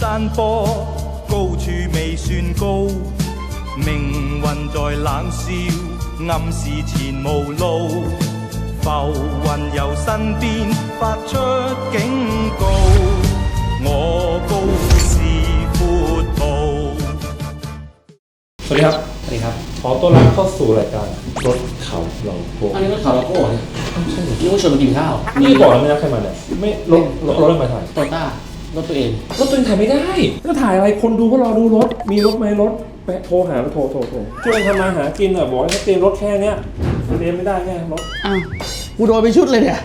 山坡，高處未算高。命運在冷笑，暗示前無路。浮雲由身邊發出警告，我高是闊途。สวัสดีครับ สวัสดีครับ ขอต้อนรับเข้าสู่รายการรถเขาเราโกอันนี้รถเขาเราโกเหรอเนี่ยนี่ว่าชวนมากินข้าว นี่บอกแล้วไม่รับใครมาเนี่ยไม่รถรถอะไรมาถ่ายโตต้า รถตัวเองรถตัวเองถ่ายไม่ได้ ก็ถ่ายอะไรคนดูก็รอดูรถ มีรถไหมรถไปโทรหาแล้วโทรโทรโทรช่วยกันทำมาหากินหน่อยบอกให้เตรียมรถแค่เนี้ยเตรียมไม่ได้ไงรถอ้าวกูโดนไปชุดเลยเนี่ย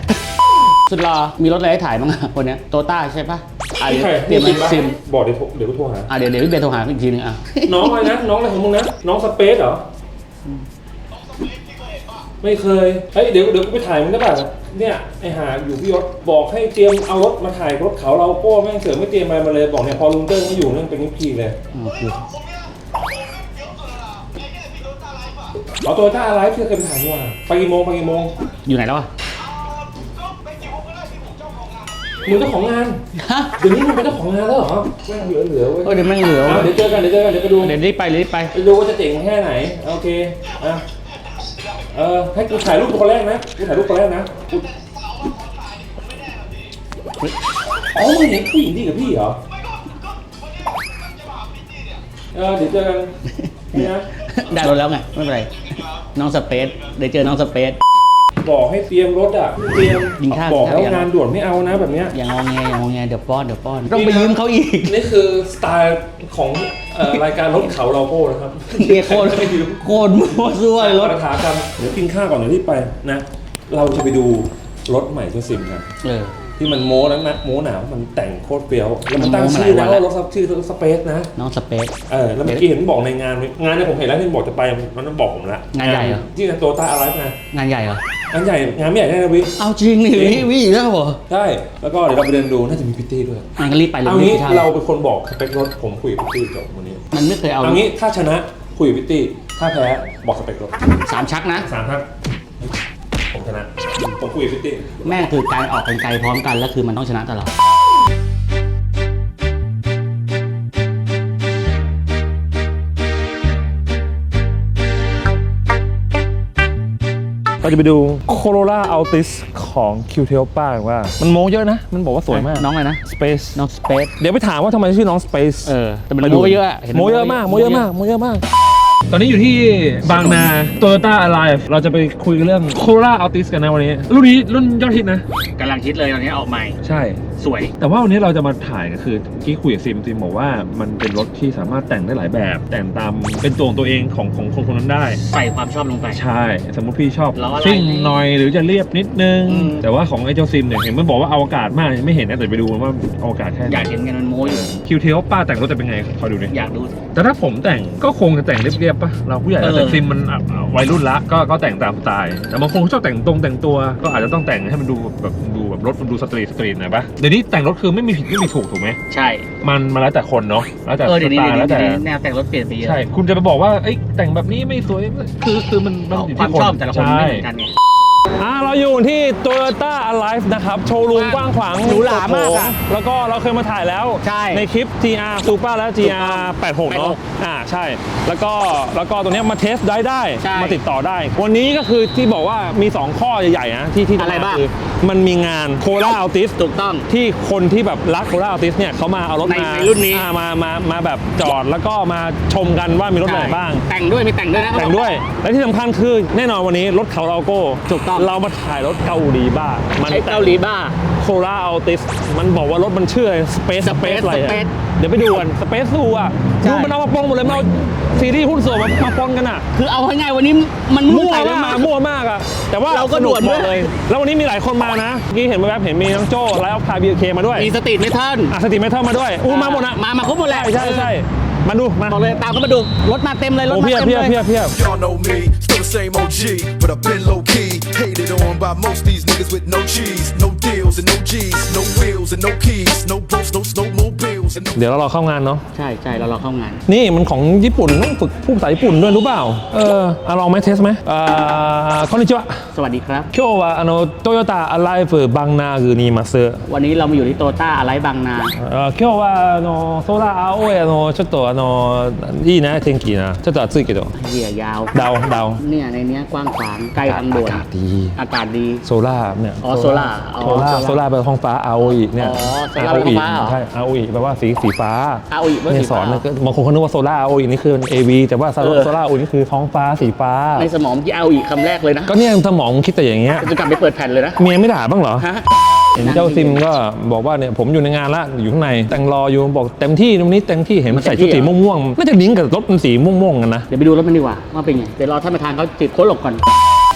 สุดรอมีรถอะไรให้ถ่ายบ้างอะคนเนี้ยโตต้าใช่ปะอะเดี๋ยวใครเตรียมจริงมาปะซิมบอกเดี๋ยวโทรเดี๋ยวก็โทรหา อะเดี๋ยวเดี๋ยวพี่เบนโทรหาอีกทีนึงอะน้องอะไรนะ น้องอะไรของมึงนะ น้องสเปซเหรอ ไม่เคยเฮ้ยเดี๋ยวเดี๋ยวกูไปถ่ายมึงได้ป่ะ เนี่ยไอหาอยู่พี่ยศบอกให้เตรียมเอารถมาถ่ายรถเขาเราโป้แม่งเสือไม่เตรียมอะไรมาเลยบอกเนี่ยพอลุงเติ้งไม่อยู่นั่นเป็นนิพพีเลยโอเคเอาตัวจ้าไลฟ์ที่เคยไปถ่ายนี่หว่าไปกี่โมงไปกี่โมงอยู่ไหนแล้วอะมึงเจ้าของงานฮะเดี๋ยวนี้มึงเป็นเจ้าของงานแล้วเหรอแม่งเหลือเหลือเว้ยเออเดี๋ยวแม่งเหลือเอาวะเดี๋ยวเจอกันเดี๋ยวเจอกันเดี๋ยวไปดูเดี๋ยวรีบไปรีบไปไปดูว่าจะเจ๋งแค่ไหนโอเคอะ เออให้กูถ่ายรูปคนแรกนะกูถ่ายรูปคนแรกนะกูอ๋อมึงเห็นผู้หญิงดีกับพี่เหรอเออเดี๋ยวเจอกันนี่นะได้รถแล้วไงไม่เป็นไร น้องสเปซเดี๋ยวเจอน้องสเปซ บอกให้เตรียมรถอะเตรียมยิงข้าวบอกแล้วยิงข้าวงานด่วนไม่เอานะแบบเนี้ยอย่างงอแงอย่างงอแงเดี๋ยวป้อนเดี๋ยวป้อน ต้องไปยืมเขาอีก นี่คือสไตล์ของ เอ่อรายการรถเขาเราโก้นะครับเฮียโคตรโคตรมั่วซั่วเลยรถรถถากันเดี๋ยวกินข้าวก่อนเดี๋ยวรีบไปนะ เราจะไปดูรถใหม่เจ้าซิมกัน เออ ที่มันโม้นั้นนะโม้หนาวมันแต่งโคตรเปรี้ยวแล้วมันมันตั้งโม้มาชื่อหลายแล้ววันแล้วรถชื่อสเปซนะน้องสเปซเออแล้วเมื่อกี้เห็นบอกในงานงานเนี่ยผมเห็นแล้วที่บอกจะไปมันต้องบอกผมละงานใหญ่เหรอที่โตต้าอะไรนะงานใหญ่เหรองานใหญ่งานไม่ใหญ่แน่นะวิเอาจริงนี่จริงวิวิอีกแล้วเหรอใช่แล้วก็เดี๋ยวเราไปเดินดูน่าจะมีพิตตี้ด้วยอะก็รีบไปเลยเอารีบงี้กินข้าวเราเป็นคนบอกสเปครถผมคุยกับพิตตี้จบวันนี้มันไม่เคยเอาเอางี้ถ้าชนะคุยกับพิตตี้ถ้าแพ้บอกสเปครถสามชักนะสามครับผมชนะ ผมคุยกับพิตตี้แม่งคือการออกกันไกลพร้อมกันแล้วคือมันต้องชนะตลอดเราจะไปดู Corolla Altis ของ q t e l p a ว่า มันโมเยอะนะ มันบอกว่าสวยมากน้องอะไรนะ Space น้องสเปซเดี๋ยวไปถามว่าทำไมชื่อน้อง Space เออแต่มันไปโมดูก็เยอะอะห็นนโมเยอะมากโมเยอะมากโมเยอะมาก ตอนนี้อยู่ที่บางนา Toyota Alive เราจะไปคุยกันเรื่อง Corolla Altis กันนะวันนี้ รุ่นนี้รุ่นยอดฮิตนะกำลังคิดเลยตอนนี้ออกใหม่ ใช่ สวย แต่ว่าวันนี้เราจะมาถ่ายก็คือเมื่อกี้คุยกับซิมซิมบอกว่ามันเป็นรถที่สามารถแต่งได้หลายแบบ แต่งตามเป็นตัวของตัวเองของของคนคนนั้นได้ ใส่ความชอบลงไป ใช่ สมมติพี่ชอบล้ออะไรซิ่งหน่อยหรือจะเรียบนิดนึง อืม แต่ว่าของไอ้เจ้าซิมเนี่ยเห็นมันบอกว่าอวกาศมากไม่เห็นนะแต่ไปดูว่าอวกาศแค่ไหอยากเห็นกันมันโมอยู่ คิวเทลป้าแต่งรถจะเป็นไงขอดูดิอยากดู แต่ถ้าผมแต่งก็คงจะแต่งเรียบๆปะเราผู้ใหญ่แล้วเออแต่ซิมมันอะอะวัยรุ่นละก็ก็แต่งตามสไตล์แต่บางคนชอบแต่งตรงแต่งตัวก็อาจจะต้องแต่งให้มันดูแบบดูแบบรถมันดูสตรีทสตรีทหน่อยปะเดี๋ยวนี้แต่งรถคือไม่มีผิดไม่มีถูกถูกไหมใช่มันมันแล้วแต่คนเนาะแล้วแต่เออสเดี๋ยวนี้ไตล์เดี๋แล้วยวแต่นี้แนวแต่งรถเปลี่ยนไปเยอะใช่คุณจะไปบอกว่าเอ้ยแต่งแบบนี้ไม่สวยคือคือมันมันอยู่ความที่คนชอบแต่ละคนไม่เหมือนกันไง อ่าเราอยู่ที่ Toyota Alive นะครับ โชว์รูมกว้างขวางหรูหรามากอะแล้วก็เราเคยมาถ่ายแล้วใช่คลิป GR Super และ GR 86 เนาะอ่าใช่ แล้วก็แล้วก็ตัวเนี้ยมาเทสได้ได้ ใช่มาติดต่อได้ วันนี้ก็คือที่บอกว่ามี 2 ข้อใหญ่ๆนะที่ที่จอะไรมบ้าง คืมันมีงานโค r a Altis ถูกต้อง ที่คนที่แบบรักโค r a Altis เนี่ยเขามาเอารถในมาในรุ่นนี้ อ่ามามามาแบบจอดแล้วก็มาชมกันว่ามีรถอะไรบ้าง แต่งด้วยมีแต่งด้วยนะแต่งด้วย และที่สำคัญคือแน่นอนวันนี้รถเขาเราโก้ ถูกต้องเรามาถ่ายรถเกาหลีบ้ามัใช้เกาหลีบ้า โคราอัลติสมันบอกว่ารถมันชื่อสเปซสเปซ Space อะไรอะ Space เดี๋ยวไปดูกันสเปซซูอะใช่ ดูมันเอามาปนหมดเลยมันเอาซีรีส์หุ้นส่วนมามาปนกันอะคือเอาง่ายๆวันนี้มันมุ่งมั่วใส่มา มากกมั่วมากอะแต่ว่าเราก็สนุด่วนบด้อวยกเลย แล้ววันนี้มีหลายคนมานะเมื่อกี้เห็นแวบๆเห็นมีน้องโจ้ไลฟ์ออฟคาร์บีเคมาด้วยมีสตรีทเมทัลอะสติเมทัลมาด้วยอู้มาหมดนะมามาครบหมดแหละใช่ใช่ใช่มาดูมาบอกเลยตามเข้ามาดูรถมาเต็มเลยรถโอ้มาเพียบเต็มเพียบเลยเพียบเพียบ Y'all know me, still the same OG, but I've been low key. Hated on by most these niggas with no cheese, no deals and no G's, no wheels and no keys, no boats, no snowmobiles. เดี๋ยวเรารอเข้างานเนาะ ใช่ใช่เราเราเข้างาน นี่มันของญี่ปุ่นต้องฝึกพูดภาษาญี่ปุ่นด้วยรู้เปล่า เอออะลองไหมเทสไหมอ่าこんにちは สวัสดีครับ 今日はあのトヨタアライブバンナーグにいます วันนี้เรามาอยู่ที่โตต้าอะไรบางนา あ今日はあの空青いあのちょっとあのいいね天気なちょっと暑いけど เหี้ยยาว เดาเดา เนี่ยในเนี้ยกว้างขวางใกล้ทางด่วน อากาศดี อากาศดี โซล่าเนี่ย อ๋อโซล่าอ๋อ โซล่า โซล่า โซล่าแปลว่าท้องฟ้าอาโออีเนี่ย อ๋อโซล่าเป็นท้องฟ้าเหรอ ใช่อาโออีแปลว่าสี สีฟ้าอาโออิว่าเนี่สียสฟ้าอนนะก็บางคนเขานึกว่าโซล่าอาโออีนี่คือ AV แต่ว่าโซเออล่าอาโออีนี่คือท้องฟ้าสีฟ้า ในสมองที่เอาอีกคำแรกเลยนะก็เนี่ยสมองคิดแต่อย่างเงี้ยจะกลับไปเปิดแผ่นเลยนะเมียไม่ด่าบ้างเหรอ ฮะเห็นเจ้าซิมก็บอกว่าเนี่ยผมอยู่ในงานละอยู่ข้างในแต่งรออยู่บอกเต็มที่ตรงนี้เต็มที่เห็นมันใส่ชุดสีม่วงๆน่าจะลิงก์กับรถมันสีม่วงๆกันนะ เดี๋ยวไปดูรถมันดีกว่าว่าเป็นไงเดี๋ยวรอท่านประธานเขาจิบโค้ดหลบก่อน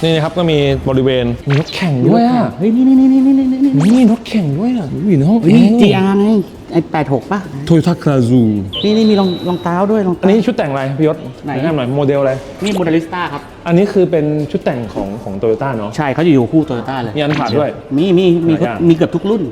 นี่นะครับก็มีบริเวณมีรถแข่งด้วยอะเฮ้ยนี่นี่นี่นี่นี่นี่นี่นี่รถแข่งด้วยอะอยู่ในห้องนี่ GR ไง ไอ้แปดหกป่ะโตโยต้าคาซูนี่นี่มีรองรองเท้าด้วยรองอันเท้านี้ชุดแต่งอะไรพี่ยศไหน แนะนำหน่อยโมเดลอะไร นี่โมเดลิสต้าครับ อันนี้คือเป็นชุดแต่งของของโตโยต้าเนาะ ใช่เขาจะอยู่คู่โตโยต้าเลยมีอันผ่านด้วยมีมีมีหลายอย่าง มีเกือบทุกรุ่น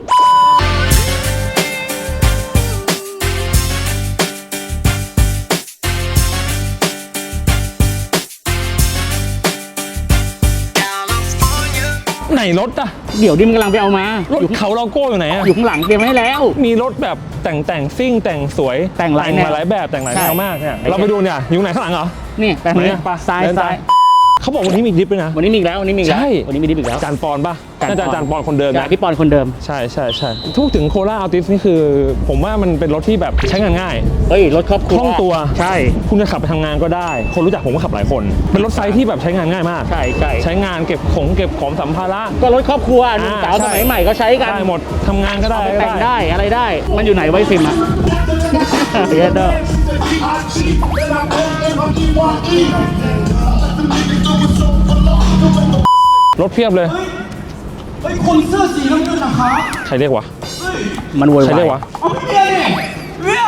รถอะเดี๋ยวดิมนกำลังไปเอามารถเขาโลโก้อยู่ไหนอะอยู่ข้างหลังเตรียมไว้ให้แล้ว มีรถแบบแต่งแต่งซิ่งแต่งสวยแต่งหลายแนว มาหลายแบบแต่งหลายใช่แนวมากเนี่ยเราไปดูเนี่ยอยู่ไหนข้างหลังเหรอ นี่แปลงไหนนี้อะไปซ้ายเดินซ้าย เขาบอกวันนี้มีดิฟด้วยนะ วันนี้มีอีกแล้ววันนี้มีอีกแล้วใช่ วันนี้มีดิบอีกแล้ว จานปอนป่ะน่าจะจานปอนคนเดิมใช่นะพี่ปอนคนเดิม ใช่ใช่ใช่พูดถึงโคราอัลติสนี่คือ ผมว่ามันเป็นรถที่แบบใช้งานง่าย เฮ้ยรถครอบครัวคล่องตัว ใช่ คุณจะขับไปทำงานก็ได้ คนรู้จักผมก็ขับหลายคน เป็นรถไซส์ที่แบบใช้งานง่ายมาก ใช่ใช่ใช้งานเก็บของเก็บของสัมภาระ ก็รถครอบครัวหนุ่มอ่าสาวใช่สมัยใหม่ก็ใช้กันได้หมดทำงานก็ได้เอาไปก็แต่งได้อะไรได้ มันอยู่ไหนไว้ซิมอะเดี๋ยวเด้อ รถเพียบเลยเฮ้ยคนเสื้อสีน้ำเงินนะครับใครเรียกวะมันโวยวาใครเรียกยวะเอาเมียเนี่ยเมีย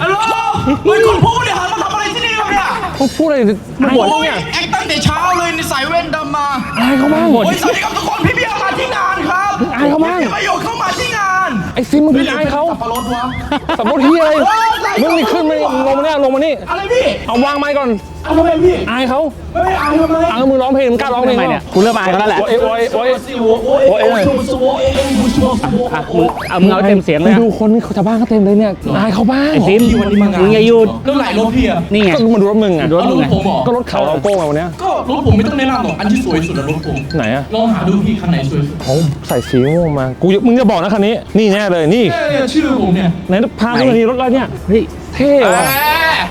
ฮัลโหลเฮ้ยคุณผู้บริหารมาทำอะไรที่นี่ครับเนี่ยเขาพูดอะไรไม่หมดโอ้ยเนี่ยแอคตั้งแต่เช้าเลยในสายเว้นดำมาอายเขาบ้างโอ้ยสวัสดีครับทุกคนพี่เบียร์มาที่งานครับอายเขาบ้างพี่ประโยชน์เข้ามาที่งานไอ้ซิมมึงเป็นอายเขาสับปะรดวะสับรถที่อะไรเฮ้ยใส่ มึงนี่ขึ้นมางลงมาเนี่ยลงมานี่ อะไรพี่เอาวางไม้ก่อน เอาทำไมพี่อายเขาไม่ได้อายทำไมอายมึงร้องเพลงมึงกล้าร้องเพลงทำมเนี่ยคุณเริ่มอายเขาแล้วแหละ โอ้ยโอ้ยโอ้ย สิโอ้ยโอ้ยโอ้ย โอ้ยชูสโอ้ยโอ็งบูชูสโอ้ยโอะมึงเอามึงเอาเต็มเสียโอ้ยมึอะดูคนนี่เขาชาวบ้านเขาเต็มเลยเนี่ยอ้ยเขาบ้างไอ้ยโอ้ยโอ้ยโอ้ยุดแล้วไหลรถพี่อะนี่ไงก็มาดูรถมึงอะรถมึงไงก็รถเขาเราโอ้งมาวันเนี้ยโอ้ยโอ้ยโอ้องแนะนำหรอกอันที่สวยสุดอะรถผมไหนอ้ยโองหาดูพี่คันไหนสวยสุดเขาใส่สีม่วงมากูมึงจะบอกนะคันนี้ นี่แน่เลยนี่ แค่ชื่อผมเนี่ยไหนพาดูหน่อยดิรถอะไรเนี่ยโอ้ย เท่ว่ะ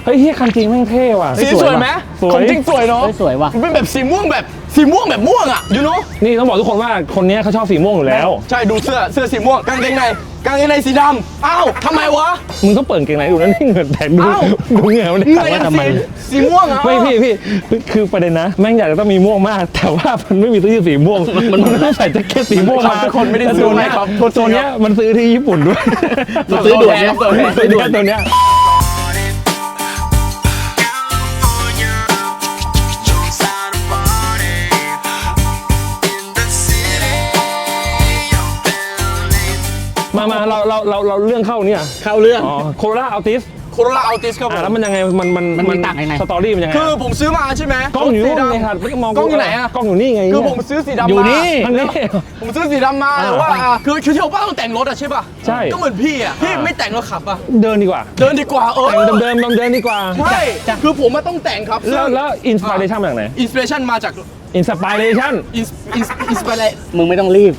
เฮ้ยเฮียคันจริงแม่งเท่ว่ะสีสวยไหมสวยของจริงสวยเนาะเฮ้ยสวยว่ะมันเป็นแบบสีม่วงแบบสีม่วงแบบม่วงอะยูโน่นี่ต้องบอกทุกคนว่าคนเนี้ยเขาชอบสีม่วงอยู่แล้ว ใช่ดูเสื้อเสื้อสีม่วงกางเกงในกางเกงในสีดำอ้าวทำไมวะมึงต้องเปิดเกงไหนดูนั่นนี่เหงื่อแตกดูอ้าวดูเหงื่อมันเหงื่อว่ายังทำไมสีสีม่วงอะไม่พี่พี่คือประเด็นนะแม่งอยากจะต้องมีม่วงมาก แต่ว่ามันไม่มีซื้อสีม่วงมันมันต้องใส่แจ็คเก็ตสีม่วงมาทุกคนไม่ได้แล้วซื้ตัวอเนี้ยให้ครับตัวเนี้ยมันซื้อที่ญี่ปุ่นด้วยมันซื้อด่วนเนี่ยซื้อด่วนตัวเนี้ย เราเราเราเราเรื่องเข้าเนี่ยเข้าเรื่องอ๋อโคโรล่าอัลติสโคโรล่าอัลติสครับผอะมแล้วมันยังไงมันมันมันมีต่างยังไงสตอรี่มันยังไงคือผมซื้อมาใช่ไหมกล้องอยู่สีนู่นดำไงครับไม่ต้องมองกล้องอยู่ไหนอะกล้องอยู่นี่ไงคือผมซื้อสีดำอยู่มานี่มันนี่ผมซื้อสีดำมาอ่าแต่ว่าคือคือเที่ยวป้าต้องแต่งรถอะใช่ป่ะใช่ก็เหมือนพี่อะพี่ไม่แต่งแล้วขับอะเดินดีกว่า เดินดีกว่าเออแต่งเดิมเดิมๆเดินดีกว่าใช่คือผมมาต้องแต่งครับแล้วแล้วอินสปิเรชันมาจากไหนอินสปิเรชันมาจากอินสปิเรชันอินอินอินสปิเรมึงไม่ต้องรีบ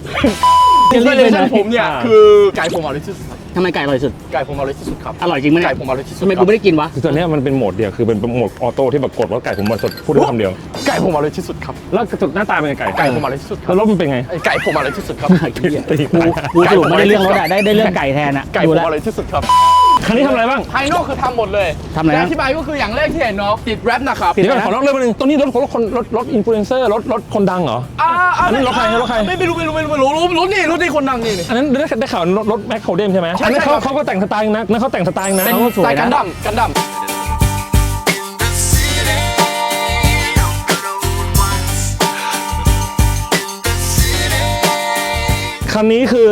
อินสปิเรชันผมเนี่ยอ่าคือไก่ผมอร่อยที่สุดครับทำไมไก่อร่อยสุด ไก่ผมอร่อยที่สุดครับ อร่อยจริงไหมเนี่ยไก่ผมอร่อยที่สุดทำไมคกูรับไม่ได้กินวะคือตัวเนี้ยมันเป็นโหมดเดียวคือเป็นโหมดออโต้ที่แบบกดว่าไก่ผมมาสดพูดได้คำเดียว ไก่ผมอร่อยที่สุดครับ แล้วกระจุดหน้าตาเป็นไงไก่ ไก่ผมอร่อยที่สุดคแล้รับวรถมันเป็นไงไอ้ไก่ผมอร่อยที่สุดครับตีกูกูสรุปไม่ได้เรื่องรถอะได้ได้เรื่องไก่แทนอะไก่ดูผมแล้วอร่อยที่สุดครับ คันนี้ทำอะไรบ้าง ภายนอกคือทำหมดเลยทำอะไรนะแต่อธิบายก็คืออย่างแรกที่เห็นเนาะติดแรปนะครับเดี๋ยวก่อนขอเล่าเรื่องนึงตัวนี้รถรถคนรถรถอินฟลูเอนเซอร์รถรถคนดังเหรอ อ่าอันนี้รถใครรถใคร ไม่ไม่รู้ไม่รู้ไม่รู้ไม่รู้รถรถนี่รถนี่คนดังนี่นี่ อันนั้นได้ได้ข่าวรถรถแม็กโคเดมใช่ไหมใช่อันนั้นเขาใช่ครับ เขาก็แต่งสไตล์นะนั่นเขาแต่งสไตล์นะเป็นเขาสไตล์กันดั้มกันดั้ม คคันนี้คือ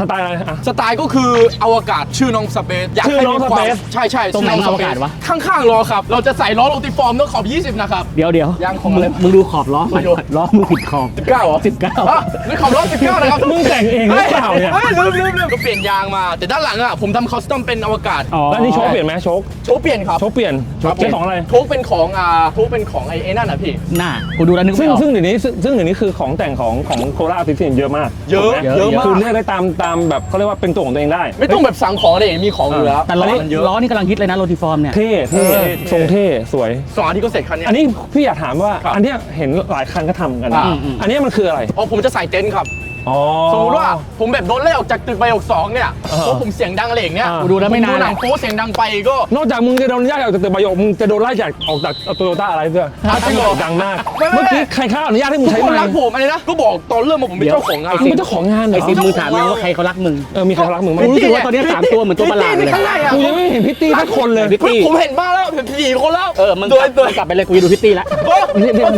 สไตล์อะไรอะ สไตล์ก็คืออวกาศชื่อน้องสเปซอยากชื่อให้น้องมีความ Space ใช่ใช่ตรงไหนชื่อวกาศวะ ข้างๆล้อครับ เราจะใส่ล้อโรติฟอร์มต้องขอบ 20 นะครับ เดี๋ยวเดี๋ยวยังของมึอะไร มึงดูขอบล้อมันล้อมึงผิดขอบ 19เหรอ19 อะนี่ขอบล้อ19 นะครับมึงแต่งเองหรือเปล่าเนี่ย อ้ลืมลืมลืมก็เปลี่ยนยางมา แต่ด้านหลังอะ ผมทำคอสตอมเป็นอวกาศ อ๋อแล้วอันนี้โชคเปลี่ยนไหมโชคโชว์เปลี่ยนครับโชคเปลี่ยนครับใช้ของอะไร โชว์เป็นของอ่าโชว์เป็นของไอ้ไอ้นั่นอะพี่ หน้ากูดูแล้วนึกซึ่ไม่งออก ซึ่งเดี๋ยวนี้ซึ่งซึ่งเดี๋ยวนี้คือของแต่งของของโคราชติสเยอะมากเยอะถูกไหมเยอะมาก คือเลือกได้ตามตามแบบเขาเรียกว่าเป็นตัวของตัวเองได้ ไม่ต้องแบบสั่งของอะไรอย่างงี้มีของอยู่แล้วแต่ล้อมันเยอะล้อนี่กำลังฮิตเลยนะโรติฟอร์มเนี่ยเท่เท่เออทรงเท่สวยสองอาทิตย์ก็เสร็จคันเนี้ยอันนี้พี่อยากถามว่าครับอันเนี้ยเห็นหลายคันก็ทำกันนะอ่าอันเนี้ยมันคืออะไรอ๋อผมจะใส่เต็นท์ครับ อ๋อ สมมติว่าผมแบบโดนไล่ออกจากตึกไปออกสองเนี่ยอ่าเพราะผมเสียงดังอะไรอย่างเงี้ยอ่ากูดูแล้วไม่นานผหหรลัอกงโป๊เสียงดังไปก็ นอกจากมึงจะโดนย้ายออกจากตึกประโยคมึงจะโดนไล่จากออกจากโตโยต้าอะไรด้วยอะจริงเหรอดังมาก ไม่ไม่ เมื่อกี้ใครข้าอนุญาตให้มึงทุกใช้คนไมรักค์ผมอะไรนะ ก็บอกตอนเริ่มมาผมเป็นเจ้าของงาน มึงเป็นเจ้าของงานเหรไออซิมมึงถามยังว่าใครเขารักมึงเออมีใครรักมึงไหมกูรู้สึกว่าตอนนี้สามตัวเหมือนตัวประหลาดเลย ข้างในอะกูยังไม่เห็นพิตตี้สักคนเลยพิตตี้ผมเห็นบ้างแล้วเห็นสี่คนแล้วเออมึงโดยกลับโดยมึงกลับไปเลยกูจะดูพิตตี้ละ โอ้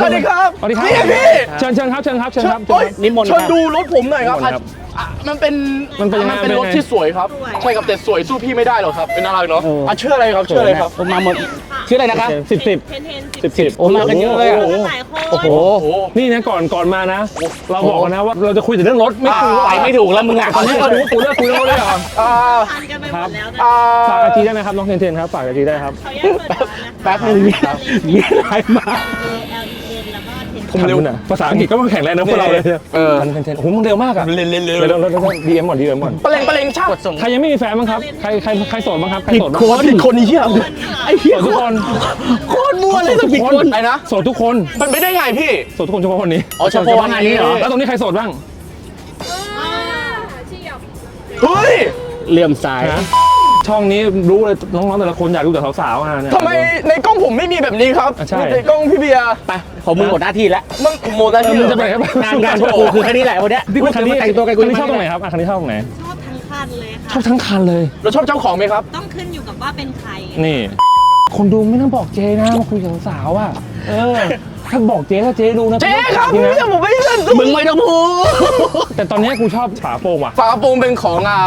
สวัสดีครับสวัสดีครับนี่พี่เชิญเชิญครับเชิญครับเชิญครับเชิญโอ้ยครับ นิมนต์ชวนครับ ดูรถผมหน่อยครับนิมนต์ครับอะมันเป็นมันเป็นยังไงมันเป็นรถเป็นยังไง ที่สวยครับ ใช่ครับแต่สวยสู้พี่ไม่ได้หรอกครับ เป็นอะไรเนาะเอออ่อะชื่ออะไรครับชื่ออะไรครับ ผมมาหมดชื่ออะไรนะครับ สิบสิบเทนเทนสิบสิบโอ้มากันเยอะเลยอะโโหหลายคนโอ้โห นี่นะก่อนก่อนมานะ เราบอกกันนะว่าเราจะคุยแต่เรื่องรถไม่คุยว่าไปไม่ถูกแล้วมึงอะตอนนี้เราดูกูเลิกคุยเรื่องรถเลยเหรออ่าทานกันไปหมดแล้วนะอ่าฝากอาจีได้ไหมครับน้องเทนเทนครับฝากอาจีได้ครับ เขาแยกเปิดร้านนะคะ แป๊บนึงมีมีอะไรมาเอ L E N แล้วก็เทน ผมเร็วนะภาษาอังกฤษก็มันแข็งแรงนะพวกเราเลยเออเทนเทนโอ้โหมึงเร็วมากอะเร็วเร็วเร็วเร็วเร็วเร็วดีเอ็มก่อนดีเอ็มก่อนประเลงประเลงช่างใครยังไม่มีแฟนบ้างครับใครใครใครโสดบ้างครับใครผิดโสดบ้างคนผิดคนนี้เหี้ยไอ้เหี้ยโสดทุกคนโคตรมั่วเลยต้องผิดคนไอ้นะโสดทุกคนมันไม่ได้ไงพี่โสดทุกคนเฉพาะคนนี้อ๋อเฉพาะงานนี้เหรอแล้วตรงนี้ใครโสดบ้างเฮ้ยเหลื่อมสายฮะ ช่องนี้รู้เลยน้องๆแต่ละคนอยากดูแต่สาวๆอะเนี่ย ทำไมในกล้องผมไม่มีแบบนี้ครับอะใช่ ในกล้องพี่เบียร์ไปของมึงหมดหน้าที่แล้วมันโมได้เออที่มึงจะไปไหนครับงานงานพวกกูคือแค่นี้แหละวันเนี้ยที่คันนี้แต่งตัวกันกูคันนี้ชอบตรงไหนครับอะคันนี้ชอบตรงไหน ชอบทั้งคันเลยชค่ะอบทั้งคันเลย เราชอบเจ้าของไหมครับต้องขึ้นอยู่กับว่าเป็นใคร นี่ คนดูไม่ต้องบอกเจนะมาคุยกับสาวๆอะ เออ ถ้าบอกเจถ้าเจดูนะเจ๊ครับจริงพี่นะผมไม่ได้เล่นมึงไม่ต้องพูดแต่ตอนนี้กูชอบฝาโปร่งว่ะ ฝากระโปรงเป็นของอ่า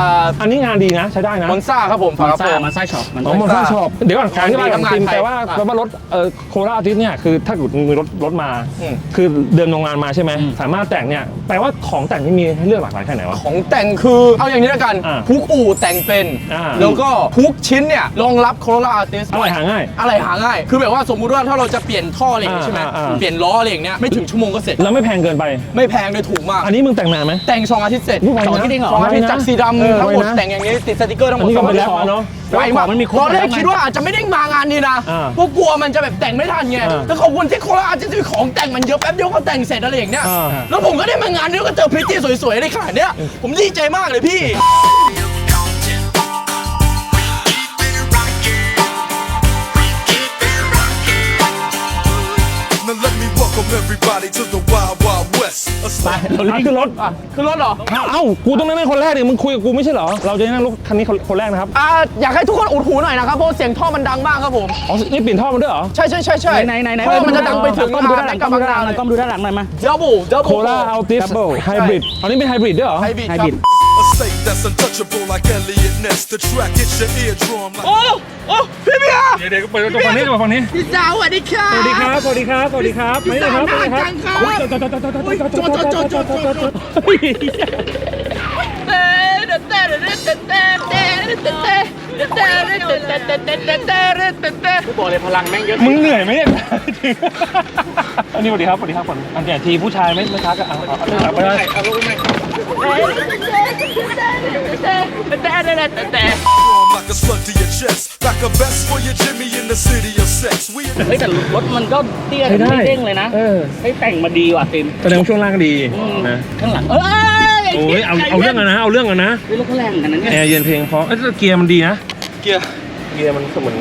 อันนี้งานดีนะใช้ได้นะมอนซ่าครับผมฝากระโปรงมาไส้ช็อปมันอ๋อมอนซ่าชอบเดี๋ยวก่อนขอที่บ้านก่อนงานดีจริงทำงานไทยแต่ว่าอะแปลว่ารถเอ่อโคราชอาทิตย์เนี่ยคือถ้าเกิดมีรถรถมา อืม คือเดินโรงงานมาใช่ไหมสามารถแต่งเนี่ยแปลว่าของแต่งที่มีให้เลือกหลากหลายแค่ไหนวะ ของแต่งคือเอาอย่างนี้แล้วกัน อ่าทุกอู่แต่งเป็น อ่า แล้วก็ทุกชิ้นเนี่ยรองรับโคโร l าอาร์ติสอะไรหาง่าย อะไรหาง่าย คือแบบว่าสมมุติว่าถ้าเราจะเปลี่ยนท่ออะไรอย่างงี้ใช่ไหมอ่าอ่าอ่าเปลี่ยนล้ออะไรอย่างเงี้ยไม่ถึงชั่วโมงก็เสร็จ แล้วไม่แพงเกินไป ไม่แพงเลยถูกมาก อันนี้มึงแต่งนานไหม แต่งสองอาทิตย์เสร็จอุ๊ยไวนะสองอาทิตย์เองเหรอสองอาทิตย์จากสีเออดำทั้งหมดไวนะแต่งอย่างนี้ติดสติกเกอร์ทั้งหมอันดนี้ก็สองเป็นอาทิตย์แล้วอะเนาะไวมากมันมีครบตอนแรกแล้วไงคิดว่าอาจจะไม่ได้มางานนี้นะอ่าเพราะกลัวมันจะแบบแต่งไม่ทันไงอ่าแต่ขอบคุณที่โคราชจะมีของแต่งมันเยอะแป๊บเดียวก็แต่งเสร็จอะไรอย่างเงี้ยอ่า แล้วผมก็ได้มางานนี้แล้วก็เจอพริตตี้สวยๆในขนาดเนี้ยผมดีใจมากเลยพี่ everybody to the ไปเรารีบขึ้นรถอะขึ้นรถเหรอเอ้าเอ้ากูต้องนั่งคนแรกดิมึงคุยกับกูไม่ใช่เหรอ เราจะนั่งรถคันนี้คนแรกนะครับ อ่าอยากให้ทุกคนอุดหูหน่อยนะครับเพราะเสียงท่อมันดังมากครับผม อ๋อนี่เปลี่ยนท่อมาด้วยเหรอ ใช่ใช่ใช่ใช่ไหนไหนไหนท่อมันจะดังไปถึงกล้องดูด้านหลังกล้องดูด้านหลังหน่อยกล้องดูด้านหลังหน่อยมาดับเบิลดับเบิลโคราอัลติส Double ไฮบริดอันนี้เป็นไฮบริดด้วยเหรอไฮบริดไฮครับบิด A state that's untouchable like Elliot Ness. The track hits your eardrum like. โอ้โอ้พี่เบียร์เดี๋ยวเดี๋ยวเปิดตัวฝั่งนี้ตัวฝั่งนี้ พี่สาวสวัสดีค่ะสวัสดีครับ สวัสดีครับ สวัสดีครับมานี่เลยครับมานี่เลยครับพี่สาวน่าจังครับจอดจอดจอดจอดจอดจちょちょちょちょちょ。 ดบอกเลยพลังแม่งเยอะมึงเหนื่อยไหมเนี่ย อันนี้สวัสดีครับสวัสดีครับก่อนอันเนี้ยทีผู้ชายไม่ไม่ทักอะเอาเอาเอาเอาไปเลย Drum like a slug to your chest. Like a vest for your Jimmy in the city of sex. We เฮ้ยแต่รถมันก็เตี้ยไม่เด้งเลยนะเออให้แต่งมาดีว่ะติมแสดงว่าช่วงล่างก็ดีนะข้างหลังเอ้ย โอ้ยเอาเอาเรื่องกันนะเอาเรื่องกันนะเฮ้ยรถเขาแรงเหมือนกันนะเนี่ยแอร์เย็นเพลงเพราะเอ้ยแต่เกียร์มันดีนะเกียร์เกียร์มันก็เหมือน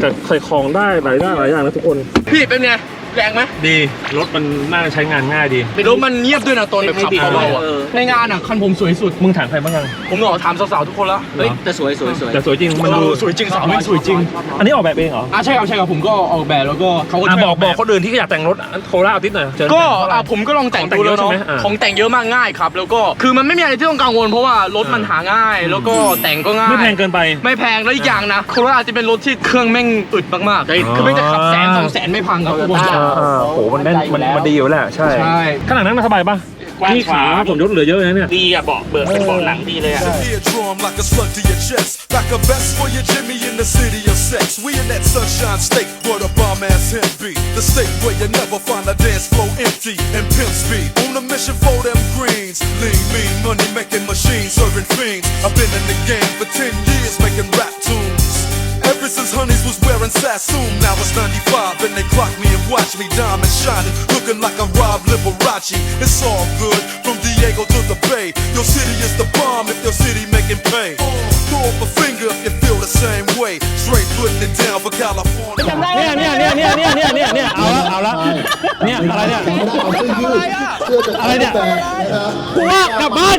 แต่ใส่ของได้หลายด้านหลายอย่างนะทุกคน พี่เป็นไง แรงไหมดี รถมันน่าจะใช้งานง่ายดี แล้วมันเงียบด้วยนะตอนแบบขับเบาๆอะในงานอะคันผมสวยสุด มึงถามใครบ้างยังผมขอถามสาวๆทุกคนแล้วเฮ้ยแต่สวยสวยสวยแต่สวยจริงมันดูเออสวยจริงสาวไม่สวยจริง อันนี้ออกแบบเองเหรออะใช่ครับใช่ครับผมก็ออกแบบแล้วก็เขาก็อะช่วยบอกแบบบอกคนอื่นที่อยากแต่งรถโคราชเอาติดหน่อยเชิญก็อะผมก็ลองแต่งดูแล้วของแต่งเยอะใช่เนาะไหมอ่าของแต่งเยอะมากง่ายครับ แล้วก็คือมันไม่มีอะไรที่ต้องกังวลเพราะว่ารถมันหาง่าย แล้วก็แต่งก็ง่าย ไม่แพงเกินไป ไม่แพงแล้วอีกอย่างนะโคราชจะเป็นรถที่เครื่องแม่งอึดมากๆคือไม่จะขับแสนสองแสนไม่พังครับผมอ่าอ่าโหมันแน่นมันมันดีอยู่แล้วแหละใช่ ใช่ขนาดนั้นมันสบายป่ะนี่ขาผมยศเหลือเยอะนะเนี่ย ดีอะเบาะเบิกเป็นเบาะหลังดีเลยอะ Eardrum like a slug to your chest. Back a best for your Jimmy in the city of sex. We in that sunshine state where the bomb ass him be. The state where you never find a dance floor empty and pimp speed. On a mission for them greens. Lean, mean, money making machines, serving fiends. I've been in the game for 10 years making rap tunes. Ever since Honeys was wearing Sassoon, now it's 95 and they clock me and watch me diamond shining, looking like I'm Rob Liberace. It's all good from Diego to the Bay. Your city is the bomb if your city making pay. Throw up a finger if you feel the same way. Straight putting it down for California. เนี่ยเนี่ยเนี่ยเนี่ยเนี่ยเนี่ยเนี่ยเนี่ยเอาละเอาละเนี่ยอะไรเนี่ยอะไรเนี่ยกูว่ากลับบ้าน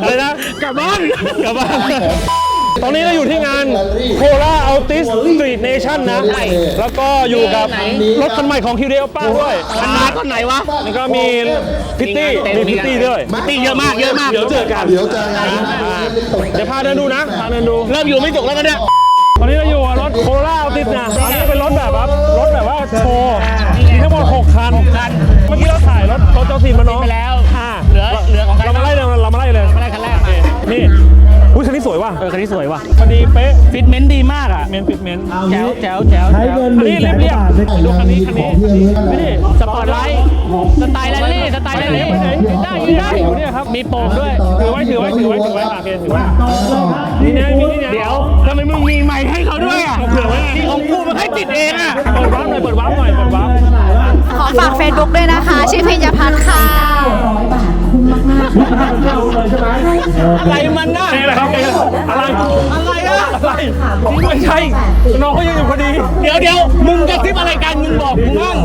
อะไรนะกลับบ้านกลับบ้าน ตอนนี้เราอยู่ที่งานโคราอัลติสสตรีทเนชั่นนะ แล้วก็อยู่กับรถคันใหม่ของคิวเดลป้าด้วยมันมาคนไหนวะแล้วก็มีพิตตี้มีพิตตี้ด้วยพิตตี้เยอะมากเยอะมากเดี๋ยวเจอกันเดี๋ยวเจอกันอ่าเดี๋ยวพาเดินดูนะพาเดินดูเริ่มอยู่ไม่สุกแล้วกันเนี่ยตอนนี้เราอยู่กับรถโคราอัลติสนะอันนี้เป็นรถแบบว่ารถแบ วยว่ะเออคันนี้สวยว่ะพอดีเป๊ะฟิตเมนต์ดีมากอะเมนฟิตเมนต์แจ๋วแจ๋วแจ๋วใช้เงินหอันนึ่นี้งแสเรียบนเรียบบาทในการดูคันนี้คันนี้ของที่ระลึกนี่สปอร์ตไลท์สไตล์แรลลี่สไตล์แรลลี่ไปไหนได้ได้อยู่เนี่ยครับมีโป่งด้วยถือไว้ถือไว้ถือไว้ถือไว้โอเคถือไว้นี่นะมีนี่นะเดี๋ยวทำไมมึงมีไมค์ให้เขาด้วยอะเอาเผื่อไว้ไงนี่ของกูมันให้ติดเองอะเปิดวาร์ปหน่อยเปิดวาร์ปหน่อยเปิดวาร์ปขอฝาก Facebook ด้วยนะคะชื่อพิญญพัฒน์ค่ะ อะไรมันน่ะนี่แหละครับนี่แหละอะไร อะไรอะอะไรไม่ใช่น้องเขายังอยู่พอดี เดี๋ยวเดี๋ยวมึงกระซิบอะไรกัน มึงบอกมึงบ้าง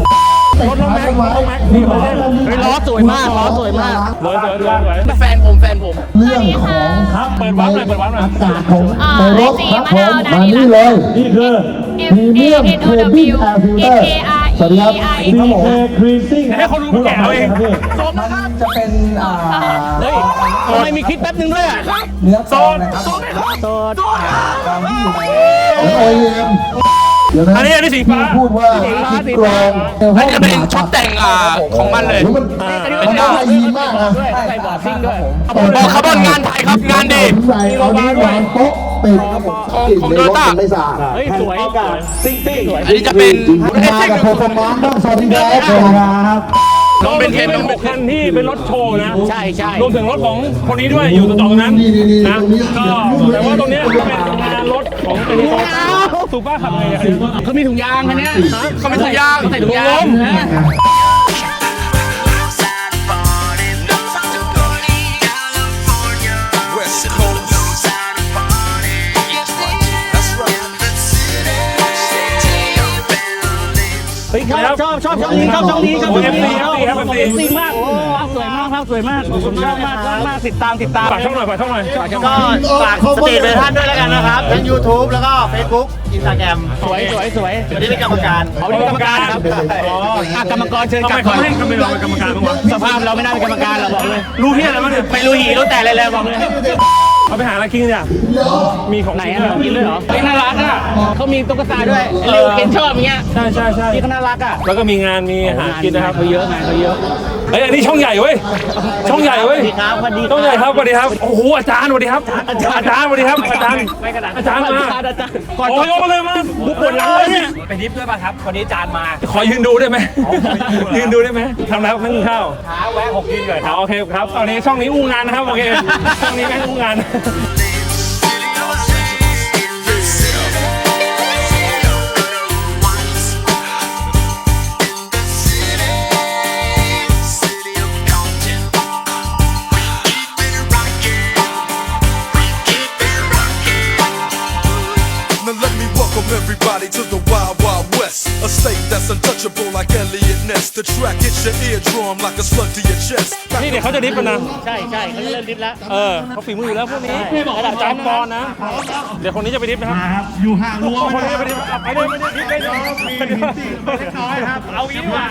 รถน้องแม็กน้องแม็กนี่มาเล่นเฮ้ยล้อสวยมากล้อสวยมากสวยสวยสวยสวยแฟนผมแฟนผมเรื่องของครับเปิดวาร์ปหน่อยเปิดวาร์ปหน่อยอากาศของอ่าในรถครับมะผนาวมมานี่เลยนี่คือพรีเมียม A N เค O บิ W นแอร์ฟิลเตอร์ K A R E สวัสดีครับ I ดีเคครีซิ่งให้เขารู้แกะเอาเองมันจะเป็นอ่าเฮ้ยทำไมมีคลิปแป๊บนึงด้วยอะเนื้อซองนะครับโสดกองที่อยู่ในโอเอ็ม เดี๋ยวนะอันนี้อันนี้สีฟ้า พูดว่าสีฟ้าสีกรฟ้าองอันนี้เป็นชุดแต่งอ่าของมันเลยมันมันน่ายีมากนะด้วยใส่บอร์ดซิ่งด้วยบอกคาร์บอนงานไทยครับงานดีใส่เอานี้วางโต๊ะติดของกลิ่นของในรถ Toyota มันไม่สะอาดเฮ้ยสวยซิ่งซิ่งสวยอันนี้จะเป็นมากับโปรแกรมมาต้องสวัสดีครับสวัสดีครับน้องเป็นเทนเป็น้นองหเป็นกคันที่เป็นรถโชว์นะ ใช่ใช่รวมถึงรถของคนนี้ด้วยอยู่ตรงนั้นนะก็แต่ว่าตรงเนี้ยเป็นงานรถของเป็นขอ งสูป้าขับไงอะเขามีถุงยางคันเนี้ยเขาเป็นถุงยางใส่ถุงยาง ชอบชอบชอบช่องนี้ชอบช่องนี้ชอบช่องนี้โอ้ FC ครับ FC ซิ่งมากสวยมากภาพสวยมากผมชอบมากชอบมากติดตามติดตามฝากช่องหน่อยฝากช่องหน่อยก็ฝากสตรีทเวท่านด้วยแล้วกันนะครับทั้ง YouTube แล้วก็ Facebook Instagram สวยสวยสวยวันนี้เป็นกรรมการเขาเป็นกรรมการครับอ๋ออะกรรมกรเชิญกลัไมบก่เขาอนให้เขาไม่เราเป็นกรรมการบ้างวะสภาพเราไม่น่าเป็นกรรมการเราบอกเลยรู้เพี้ยอะไรบ้างเนี่ยไม่รู้หีรู้แต่อะไรเลยบอกเลย เอาไปหาอะไรกินเนี่ยมีของไหนอะของกินด้วยเหรอเฮ้ยน่ารักอะเขามีตุ๊กตาด้วยเร็วเคนชอบอย่างเงี้ยใช่ใช่ใช่นี่ก็น่ารักอะแล้วก็มีงานมีอาหารกินนะครับเขาเยอะไงเขาเยอะ เฮ้ยอันนี้ช่องใหญ่เว้ยช่องใหญ่เว้ยสวัสดีครับสวัสดีช่องใหญ่ครับสวัสดีครับโอ้โหอาจารย์สวัสดีครับอาจารย์สวัสดีครับอาจารย์ไม่กระดาษอาจารย์มาอาจารย์อาจารย์ก่อนโอ้ยมาเลยมาบุกปวดหลังเลยเนี่ยไปดิฟด้วยป่ะครับวันนี้จานมาขอยืนดูได้ไหมยืนดูได้ไหมทำแล้วนั่งกินข้าวหาแวะหกกินก่อนโอเคครับตอนนี้ช่องนี้อู้งานนะครับโอเคช่องนี้แม่งอู้งาน chest. นี่เดี๋ยวเขาจะดิฟกันนะ ใช่ใช่เขาจะเริ่มดิฟแล้ว เออเขาฝีมืออยู่แล้วพวกนี้ระดับจอมปอนนะ เดี๋ยวคนนี้จะไปดิฟนะครับ อยู่ห่างรั้วคนนี้จะไปดิฟเอาไปเลยไปเลยดิฟเลยเอาอีกดีกว่า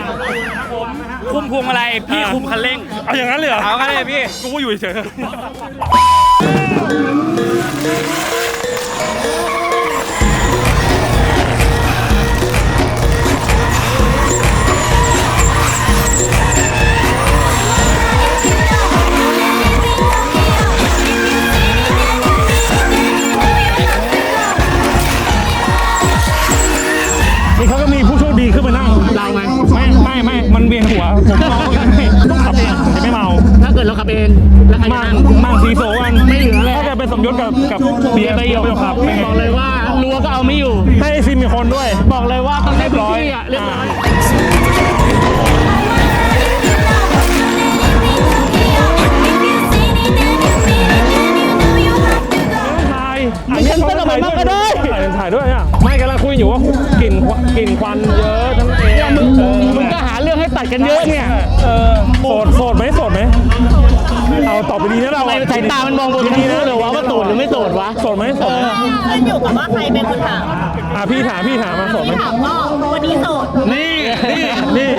คุมพวงอะไรพี่คุมคันเร่งเอาอย่างนั้นเลยเหรอเอากันเลยพี่ กูก็อยู่เฉย กิดเป็นสมยศกับกับเบียร์ไปยกครับบอกเลยว่ารัวก็เอาไม่อยู่ ให้ซิมมีคนด้วย บอกเลยว่าต้องได้พื้นที่อะเรียบร้อยถ่ายอันนี้เขาถ่ายด้วยถ่ายถ่ายด้วยเนี่ยไม่กำลังคุยอยู่ว่ากลิ่นกลิ่นควันเยอะทั้งเอ ตัดกันเยอะเนี่ย เออโสดโสดไหมโสดไหมเอาตอบไปดีนะเราทำไมสายตามันมองบนทั้งคู่เลยวะว่าโสดหรือไม่โสดวะโสดไหมโสดไหมขึ้นอยู่กับว่าใครเป็นคนถามอะพี่ถามพี่ถามมาโสดไหมถามก็วันนี้โสดนี่นี่นี่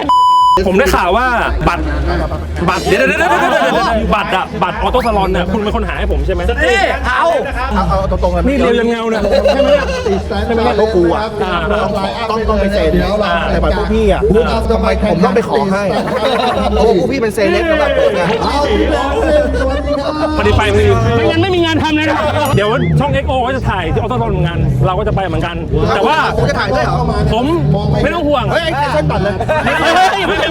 ผมได้ข่าวว่าบัตรบัตรเดี๋ยวเดี๋ยวเดี๋ยวเดี๋ยวเดี๋ยวเดี๋ยวบัตรอะบัตรออโต้ซาลอนเนี่ยคุณเป็นคนหาให้ผมใช่ไหมเอาเอาเอาตรงๆเลยนี่เรียวยังเงาเนี่ยใช่ไหมเนี่ยตีสแตนด์โลกูอะต้องต้องต้องไปเซ็นแล้วเราแต่บัตรพวกพี่อะทำไมผมต้องไปขอให้โอ้พวกพี่เป็นเซเลบแล้วแบบผมไงเอาอีกแล้วสวัสดีครับพอดีไปไม่งั้นไม่มีงานทำเลยนะเดี๋ยวช่อง XO ก็จะถ่ายที่ออโต้ซาลอนเหมือนกันเราก็จะไปเหมือนกัน แต่ว่าผมจะถ่ายด้วยเหรอผมไม่ต้องห่วงเฮ้ยไอ้เส้นตัดเลย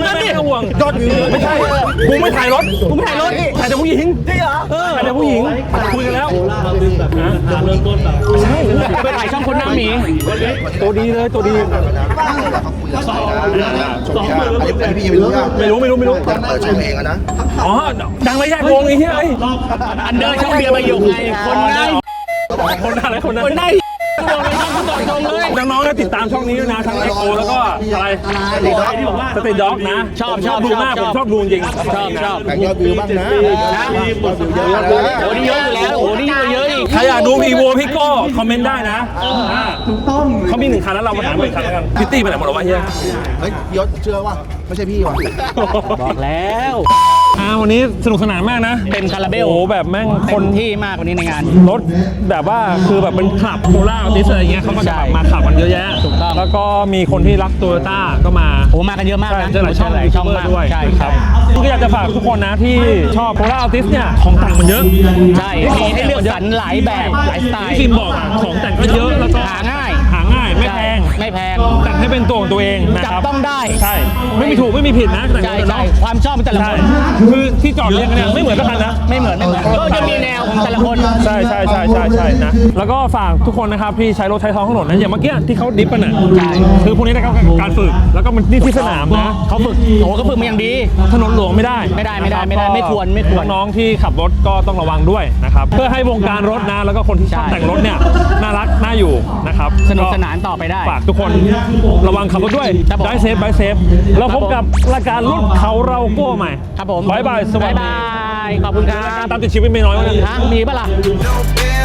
ไม่ไม่ไม่ไม่ไม่ไม่ต้องห่วงยอดวิวไม่ใช่กูไม่ถ่ายรถกูไม่ถ่ายรถถ่ายแต่ผู้หญิงจริงเหรอเออถ่ายแต่ผู้หญิงคุยกันแล้วใช่ไปถ่ายช่องคนหน้าหมีตัวดีเลยตัวดีอันนี้พี่ยังไม่รู้อะไม่รู้ไม่รู้ไม่รู้เปิดช่องเองอะนะอ๋อดังระยะวงไอ้เหี้ยไอ้อันเดอร์ช่องเบียร์ประโยคไงคนง่ายคนอะไรคนนั้นคนง่า ยบอกเลยช่องคุณตรงเลยน้องๆก็ติดตามช่องนี้ด้วยนะทั้ง XO แล้วก็อะไรสเตย์ด็อกนะชอบชอบดูมากชผอบมชอบดูจริงชอบชอบแต่ยอดวิวบ้างนะยอดวิวเยอะนะโอ้นี่เยอะอยู่แล้วโอ้นี่เยอะอีกใครอยากดูอีโวพี่โก้คอมเมนต์ได้นะเขามีหนึ่งคันแล้วเรามาหาหนึ่งคันแล้วกันพิตตี้ไปไหนหมดแล้ววะเฮียเฮ้ยยศเชื่อว่าไม่ใช่พี่ว่ะบอกแล้ว อ่าวันนี้สนุกสนานมากนะเต็มคาราเบล โอ้โหแบบแม่งคคนนที่มากกว่านี้ในงาน รถแบบว่าคือแบบเป็นขับโคล่าติสอะไรเงี้ยเขาก็จะแบบมาขับกันเยอะแยะถูกต้อง แล้วก็มีคนที่รักโตโยต้าก็มา โอ้มากันเยอะมากนะเจอหลายช่องหลายช่องมากด้วยใช่คครัรับบก็อยากจะฝากทุกคนนะที่ชอบโคล่าติสเนี่ยของแต่งมันเยอะใช่มีให้เลือกสรรหลายแบบหลายสไตล์ที่ฟิล์มบอกอะของแต่งก็เยอะแล้วก็หาง่ายหาง่ายไม่แพง ไม่แพง แต่งให้เป็นตัวของตัวเองนะจัคบรับต้องได้ ใช่ ไม่มีถูกไม่มีผิดนะแต่งใช่ตัวใช่เนาะความชอบของแต่ละใช่คนคือที่จอดเรียงกันเนี่ยไม่เหมือนกันนะ ไม่เหมือนไม่เหมือนก็จะมีแนวของแต่ละคนใช่ใช่ใช่ใช่ใช่นะแล้วก็ฝากทุกคนนะครับที่ใช้รถใช้ท้องถนนนะอย่างเมื่อกี้ที่เขาดิฟกันน่ะคือพวกนี้นะครับการฝึก แล้วก็มันนี่ที่สนามนะเขาฝึกโอ้ก็ฝึกมาอย่างดี ถนนหลวงไม่ได้ไม่ได้ไม่ได้ไม่ได้นะบไม่ควรไม่ควร น้องๆที่ขับรถก็ต้องระวังด้วยนะครับเพื่อให้วงการรถนะแล้วก็คนที่ชอบใช่แต่งรถเนี่ยน่ารักน่าอยู่นะครับสนุกสนานต่อไปได้ฝากทุกคนระวังขับรถด้วยครับผมได้เซฟได้เซฟแล้วพบกับรายการรถเขาเราโก้ใหม่ครับผมบายบายสวัสบ๊ายดีบาย ขอบคุณครับตามติดชีวิตไม่น้อยวันนี้ ฮะมีปะล่ะ No